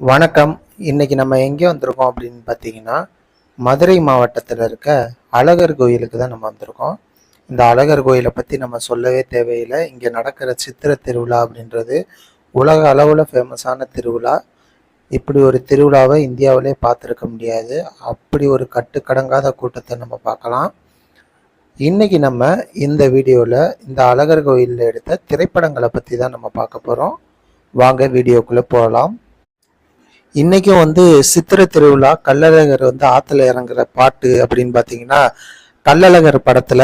வணக்கம். இன்னைக்கு நம்ம எங்கே வந்திருக்கோம் அப்படின்னு பார்த்தீங்கன்னா மதுரை மாவட்டத்தில் இருக்க அழகர் கோயிலுக்கு தான் நம்ம வந்திருக்கோம். இந்த அழகர் கோயிலை பற்றி நம்ம சொல்லவே தேவையில்லை. இங்கே நடக்கிற சித்திர திருவிழா அப்படின்றது உலக அளவில் ஃபேமஸான திருவிழா. இப்படி ஒரு திருவிழாவை இந்தியாவிலே பார்த்துருக்க முடியாது. அப்படி ஒரு கட்டுக்கடங்காத கூட்டத்தை நம்ம பார்க்கலாம். இன்றைக்கி நம்ம இந்த வீடியோவில் இந்த அழகர் கோயிலில் எடுத்த திரைப்படங்களை பற்றி தான் நம்ம பார்க்க போகிறோம் வாங்க வீடியோக்குள்ளே போகலாம். இன்றைக்கும் வந்து சித்திரை திருவிழா கள்ளழகர் வந்து ஆற்றுல இறங்குற பாட்டு அப்படின்னு பார்த்தீங்கன்னா கள்ளழகர் படத்தில்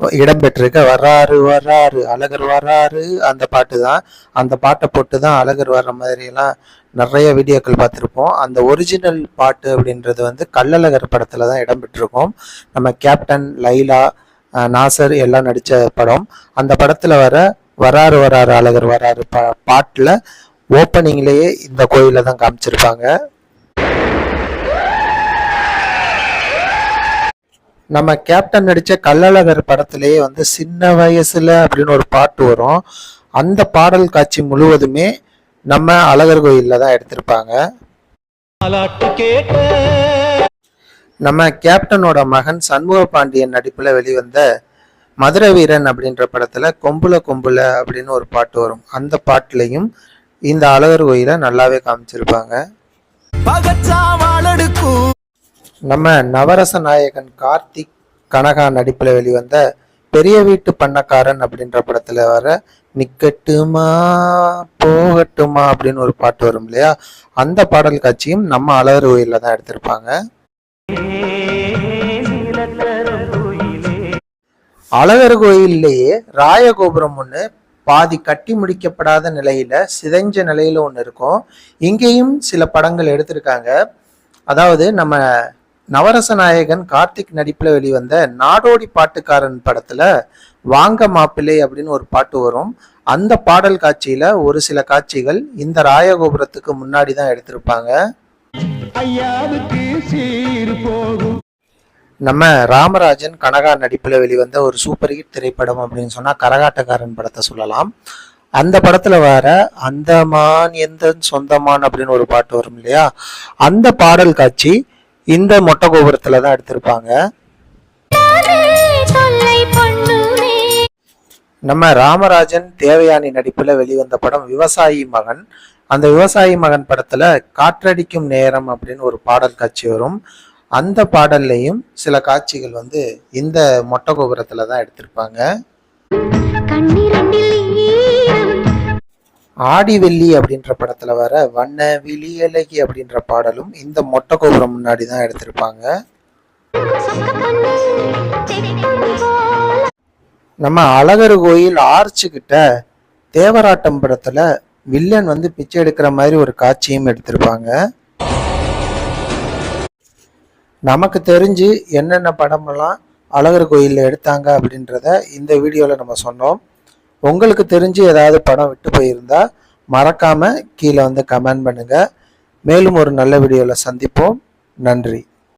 இடம்பெற்றிருக்க. வர்றாரு வர்றாரு அழகர் வர்றாரு அந்த பாட்டு தான் அந்த பாட்டை போட்டு தான் அழகர் வர்ற மாதிரியெல்லாம் நிறைய வீடியோக்கள் பார்த்துருப்போம். அந்த ஒரிஜினல் பாட்டு அப்படின்றது வந்து கள்ளழகர் படத்தில் தான் இடம்பெற்றிருக்கோம். நம்ம கேப்டன் லைலா நாசர் எல்லாம் நடித்த படம். அந்த படத்தில் வர வராரு வராரு அழகர் வராரு பா பாட்டில் ஓப்பனிங்லேயே இந்த கோயிலை தான் காமிச்சிருப்பாங்க. நம்ம கேப்டன் நடித்த கள்ளழகர் படத்திலேயே வந்து சின்ன வயசுல அப்படின்னு ஒரு பாட்டு வரும். அந்த பாடல் காட்சி முழுவதுமே நம்ம அழகர் கோயிலில் தான் எடுத்திருப்பாங்க. நம்ம கேப்டனோட மகன் சண்முக பாண்டியன் நடிப்பில் வெளிவந்த மதுரை வீரன் அப்படின்ற படத்துல கொம்புல கொம்புல அப்படின்னு ஒரு பாட்டு வரும். அந்த பாட்டுலையும் இந்த அழகர் கோயிலை நல்லாவே காமிச்சிருப்பாங்க. நம்ம நவரச நாயகன் கார்த்திக் கனகா நடிப்பில் வெளிவந்த பெரிய வீட்டு பண்ணக்காரன் அப்படின்ற படத்துல வர நிக்கட்டுமா போகட்டுமா அப்படின்னு ஒரு பாட்டு வரும் இல்லையா? அந்த பாடல் காட்சியும் நம்ம அழகர் கோயிலில் தான் எடுத்திருப்பாங்க. அழகர் கோயில்லையே ராயகோபுரம் ஒன்று பாதி கட்டி முடிக்கப்படாத நிலையில சிதைஞ்ச நிலையில ஒன்று இருக்கும். இங்கேயும் சில படங்கள் எடுத்திருக்காங்க. அதாவது நம்ம நவரச நாயகன் கார்த்திக் நடிப்பில் வெளிவந்த நாடோடி பாட்டுக்காரன் படத்துல வாங்க மாப்பிள்ளை அப்படின்னு ஒரு பாட்டு வரும். அந்த பாடல் காட்சியில ஒரு சில காட்சிகள் இந்த ராயகோபுரத்துக்கு முன்னாடி தான் எடுத்திருப்பாங்க. ஐயாவுக்கு சீர் போகும். நம்ம ராமராஜன் கனகா நடிப்பில் வெளிவந்த ஒரு சூப்பர் ஹிட் திரைப்படம் அப்படின்னு சொன்னால் கரகாட்டக்காரன் படத்தை சொல்லலாம். அந்த படத்தில் வர அந்தமான் எந்த சொந்தமான் அப்படின்னு ஒரு பாட்டு வரும் இல்லையா? அந்த பாடல் காட்சி இந்த மொட்டை கோபுரத்தில் தான் எடுத்திருப்பாங்க. நம்ம ராமராஜன் தேவயானி நடிப்பில் வெளிவந்த படம் விவசாயி மகன் அந்த விவசாயி மகன் படத்தில் காற்றடிக்கும் நேரம் அப்படின்னு ஒரு பாடல் காட்சி வரும். அந்த பாடல்லையும் சில காட்சிகள் வந்து இந்த மொட்டை கோபுரத்துல தான் எடுத்திருப்பாங்க. ஆடி வெள்ளி அப்படின்ற படத்துல வர வண்ண விழியழகி அப்படின்ற பாடலும் இந்த மொட்டை கோபுரம் முன்னாடி தான் எடுத்திருப்பாங்க. நம்ம அழகர் கோயில் ஆர்ச்சு கிட்ட தேவராட்டம் படத்துல வில்லன் வந்து பிச்சை எடுக்கிற மாதிரி ஒரு காட்சியும் எடுத்திருப்பாங்க. நமக்கு தெரிஞ்சு என்னென்ன படமெல்லாம் அழகர் கோயிலில் எடுத்தாங்க அப்படின்றத இந்த வீடியோவில் நம்ம சொன்னோம். உங்களுக்கு தெரிஞ்சு ஏதாவது படம் விட்டு போயிருந்தா மறக்காமல் கீழே வந்து கமெண்ட் பண்ணுங்கள் மேலும் ஒரு நல்ல வீடியோவில் சந்திப்போம். நன்றி.